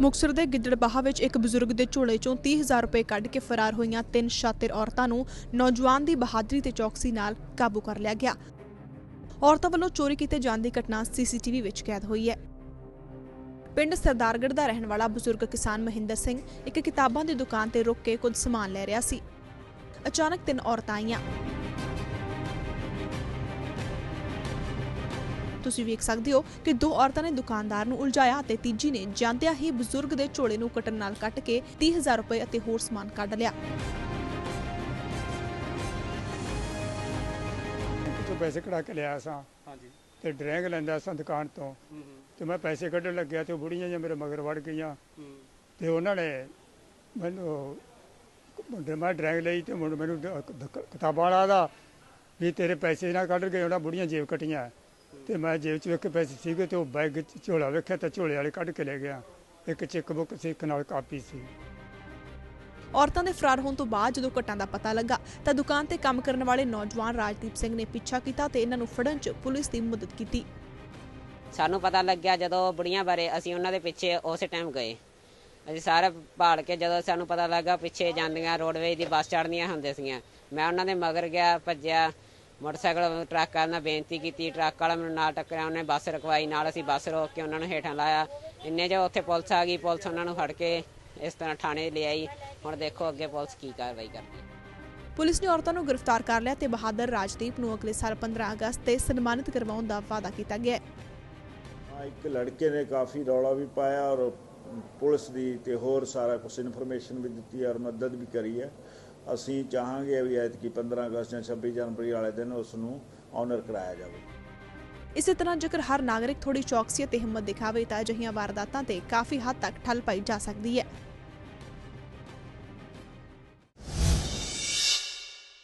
ਮੁਕਤਸਰ ਦੇ ਗਿੱਦੜਬਾਹਾ ਵਿੱਚ ਇੱਕ ਬਜ਼ੁਰਗ ਦੇ ਝੋਲੇ ਚੋਂ 30000 ਰੁਪਏ ਕੱਢ ਕੇ ਫਰਾਰ ਹੋਈਆਂ ਤਿੰਨ ਸ਼ਾਤਿਰ ਔਰਤਾਂ ਨੂੰ ਨੌਜਵਾਨ ਦੀ ਬਹਾਦਰੀ ਤੇ ਚੌਕਸੀ ਨਾਲ ਕਾਬੂ ਕਰ ਲਿਆ ਗਿਆ। ਔਰਤਾਂ ਵੱਲੋਂ ਚੋਰੀ ਕੀਤੇ ਜਾਣ ਦੀ ਘਟਨਾ ਸੀਸੀਟੀਵੀ ਵਿੱਚ ਕੈਦ ਹੋਈ ਹੈ। ਪਿੰਡ ਸਰਦਾਰਗੜ੍ਹ ਦਾ ਰਹਿਣ ਵਾਲਾ ਬਜ਼ੁਰਗ ਕਿਸਾਨ ਮਹਿੰਦਰ ਸਿੰਘ ਇੱਕ ਕਿਤਾਬਾਂ ਦੀ ਦੁਕਾਨ ਤੇ ਰੁਕ ਕੇ ਕੁਝ ਸਮਾਨ ਲੈ ਰਿਹਾ ਸੀ। ਅਚਾਨਕ ਤਿੰਨ ਔਰਤਾਂ ਆਈਆਂ। ਤੁਸੀਂ ਵੇਖ ਸਕਦੇ ਹੋ ਕਿ ਦੋ ਔਰਤਾਂ ਨੇ ਦੁਕਾਨਦਾਰ ਨੂੰ ਉਲਝਾਇਆ ਤੇ ਤੀਜੀ ਨੇ ਜਾਂਦਿਆਂ ਹੀ ਬਜ਼ੁਰਗ ਦੇ ਝੋਲੇ ਨੂੰ ਕਟਰ ਨਾਲ ਕੱਟ ਕੇ 30000 ਰੁਪਏ ਅਤੇ ਹੋਰ ਸਮਾਨ ਕੱਢ ਲਿਆ। ਕਿਤੋਂ ਪੈਸੇ ਕਢਾ ਕੇ ਲਿਆ ਸਾਂ ਹਾਂਜੀ। ਤੇ ਡਰੈਂਗ ਲੈਂਦਾ ਸਾਂ ਦੁਕਾਨ ਤੋਂ। ਤੇ ਮੈਂ ਪੈਸੇ ਕੱਢਣ ਲੱਗਿਆ ਤੇ ਉਹ ਬੁੜੀਆਂ ਜਿਹੀਆਂ ਮੇਰੇ ਮਗਰ ਵੜ ਗਈਆਂ। ਤੇ ਉਹਨਾਂ ਨੇ ਮੈਨੂੰ ਮੁੰਡੇ ਮੈਂ ਡਰੈਂਗ ਲਈ ਤੇ ਮੈਨੂੰ ਕਿਤਾਬਾਂ ਵਾਲਾ ਦਾ ਵੀ ਤੇਰੇ ਪੈਸੇ ਨਾ ਕੱਢ ਕੇ ਉਹਨਾਂ ਬੁੜੀਆਂ ਜੇਬ ਕਟੀਆਂ। ਤੇ ਮੈਂ ਜੇਬ 'ਚ ਵੇਖ ਕੇ ਪੈਸੇ ਸੀਗੇ ਤੇ ਉਹ ਬੈਗ 'ਚ ਝੋਲਾ ਵੇਖਿਆ ਤਾਂ ਝੋਲੇ ਵਾਲੇ ਕੱਢ ਕੇ ਲੈ ਗਿਆ। ਇੱਕ ਚੈੱਕ ਬੁੱਕ ਸੀ ਇੱਕ ਨਾਲ ਕਾਪੀ ਸੀ। ਔਰਤਾਂ ਦੇ ਫਰਾਰ ਹੋਣ ਤੋਂ ਬਾਅਦ ਜਦੋਂ ਘਟਨਾ ਦਾ ਪਤਾ ਲੱਗਾ ਤਾਂ ਦੁਕਾਨ ਤੇ ਕੰਮ ਕਰਨ ਵਾਲੇ ਨੌਜਵਾਨ ਰਾਜਦੀਪ ਸਿੰਘ ਨੇ ਪਿੱਛਾ ਕੀਤਾ ਤੇ ਇਹਨਾਂ ਨੂੰ ਫੜਨ 'ਚ ਪੁਲਿਸ ਦੀ ਮਦਦ ਕੀਤੀ। ਸਾਨੂੰ ਪਤਾ ਲੱਗਿਆ ਜਦੋਂ ਬੁੜੀਆਂ ਬਾਰੇ ਅਸੀਂ ਉਹਨਾਂ ਦੇ ਪਿੱਛੇ ਉਸੇ ਟਾਈਮ ਗਏ। ਅਸੀਂ ਸਾਰੇ ਭਾਲ ਕੇ ਜਦੋਂ ਸਾਨੂੰ ਪਤਾ ਲੱਗਾ ਪਿੱਛੇ ਜਾਂਦੀਆਂ ਰੋਡਵੇਜ ਦੀ ਬੱਸ ਚੜ੍ਹਨੀਆਂ ਹੁੰਦੇ ਸੀਗੀਆਂ ਮੈਂ ਉਹਨਾਂ ਦੇ ਮਗਰ ਗਿਆ ਭੱਜਿਆ ਮੋਟਰਸਾਈਕਲ ਟਰੱਕ ਵਾਲੇ ਨਾਲ ਬੇਨਤੀ ਕੀਤੀ ਟਰੱਕ ਵਾਲਾ ਮੈਨੂੰ ਨਾਲ ਟੱਕਰਿਆ ਉਹਨੇ ਬੱਸ ਰੁਕਵਾਈ ਨਾਲ ਅਸੀਂ ਬੱਸ ਰੋਕ ਕੇ ਉਹਨਾਂ ਨੂੰ ਹੇਠਾਂ ਲਾਇਆ। ਇੰਨੇ ਜੋ ਉੱਥੇ ਪੁਲਿਸ ਆ ਗਈ ਪੁਲਿਸ ਉਹਨਾਂ ਨੂੰ ਫੜ ਕੇ ਇਸ ਤਰ੍ਹਾਂ ਥਾਣੇ ਲਿਆਈ। ਹੁਣ ਦੇਖੋ ਅੱਗੇ ਪੁਲਿਸ ਕੀ ਕਾਰਵਾਈ ਕਰਦੀ ਹੈ। ਪੁਲਿਸ ਨੇ ਔਰਤਾਂ ਨੂੰ ਗ੍ਰਿਫਤਾਰ ਕਰ ਲਿਆ ਤੇ ਬਹਾਦਰ ਰਾਜਦੀਪ ਨੂੰ ਅਗਲੇ ਸਾਲ 15 ਅਗਸਤ ਤੇ ਸਨਮਾਨਿਤ ਕਰਵਾਉਣ ਦਾ ਵਾਅਦਾ ਕੀਤਾ ਗਿਆ ਹਾਂ। ਇੱਕ ਲੜਕੇ ਨੇ ਕਾਫੀ ਰੌਲਾ ਵੀ ਪਾਇਆ ਔਰ ਪੁਲਿਸ ਦੀ ਤੇ ਹੋਰ ਸਾਰਾ ਕੁਝ ਇਨਫੋਰਮੇਸ਼ਨ ਵੀ ਦਿੱਤੀ ਔਰ ਮਦਦ ਵੀ ਕਰੀ ਹੈ। ਅਸੀਂ ਚਾਹਾਂਗੇ ਵੀ ਐਤਕੀ 15 ਅਗਸਤ ਜਾਂ 26 ਜਨਵਰੀ ਵਾਲੇ ਦਿਨ ਉਸ ਨੂੰ ਆਨਰ ਕਰਾਇਆ ਜਾਵੇ। ਇਸੇ ਤਰ੍ਹਾਂ ਜੇਕਰ ਹਰ ਨਾਗਰਿਕ ਥੋੜੀ ਚੌਕਸੀ ਅਤੇ ਹਿੰਮਤ ਦਿਖਾਵੇ ਤਾਂ ਅਜਿਹੀਆਂ ਵਾਰਦਾਤਾਂ ਤੇ ਕਾਫੀ ਹੱਦ ਤੱਕ ਠੱਲ ਪਾਈ ਜਾ ਸਕਦੀ ਹੈ।